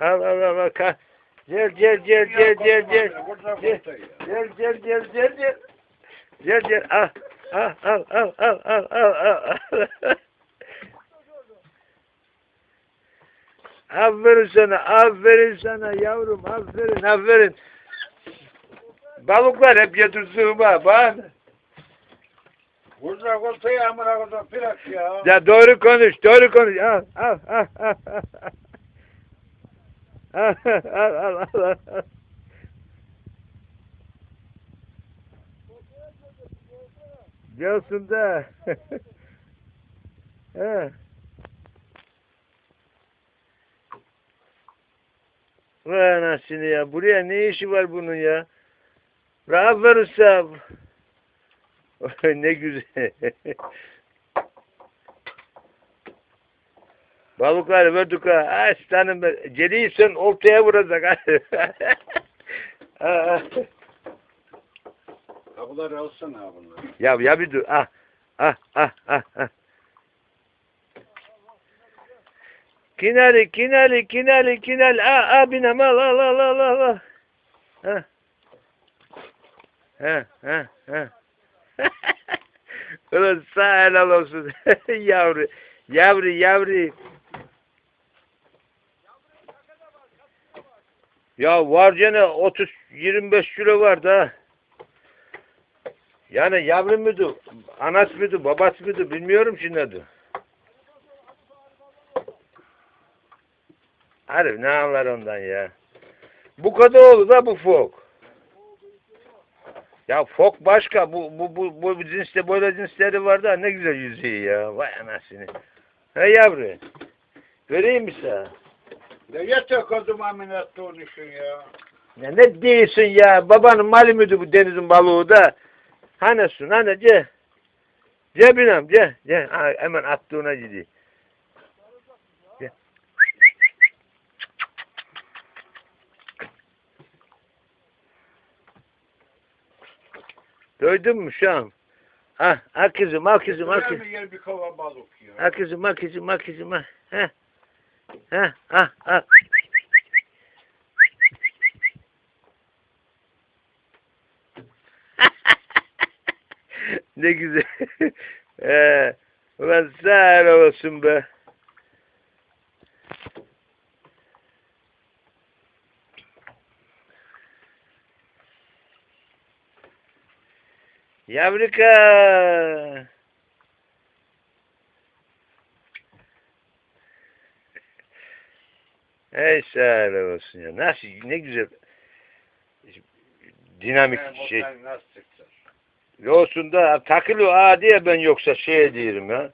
Al al al al. Ka gel gel gel gel gel gel. Gel. Gel gel gel gel gel. Gel gel al. Al al al al al al al. Aferin sana, aferin sana yavrum, aferin, aferin. Balıklar hep ha, bak. Burada koltuğu amına koydum bırak ya. Ya doğru konuş, doğru konuş. Al, al, al, al, al. Al, al, al, al, al. Gelsin de. He. Vay anasını ya. Buraya ne işi var bunun ya? Rahat verirse. ne güzel. Balıklar verdik ha. Aslanım ben. Celiysen oltaya vuracak. ha. Kapıları alsana bunları. ya ya bir dur. Ah. Ah ah ah ah. Kinali kinali kinali kinali. Ah ah binem al al al al al. al. Ha. Ha ha ha. Ulan sağ helal olsun. yavru. Yavru yavru. Ya var gene 30 25 kilo var da. Yani yavru muydu? Anas mıydı? Babası mıydı? Bilmiyorum şimdi adı. Harbi ne anlar ondan ya. Bu kadar oldu da bu fok. Ya fok başka. Bu bu bu bu cinste böyle cinsleri var da ne güzel yüzüyor ya. Vay anasını. He yavru. Vereyim mi sana? Ne yeter kodum ameliyat konuşun ya. Ya ne diyorsun ya? Babanın mali mıydı bu denizin balığı da? Hani sun hani ce. Cebinem ce. Ce. Ha, hemen attığına gidiyor. Ce. Duydun mu şu an? Ha, al kızım, al kızım, Buraya kızım. yer bir kova balık ya. Al kızım, al kızım, al. Ha. Ha, ha, ha. ne güzel. ee, ulan sağ ol olsun be. Yavruka. Ey sağ ol olsun ya. Nasıl ne güzel dinamik Yani şey. nasıl çıksın? Olsun da takılı diye ben yoksa şey diyorum ya.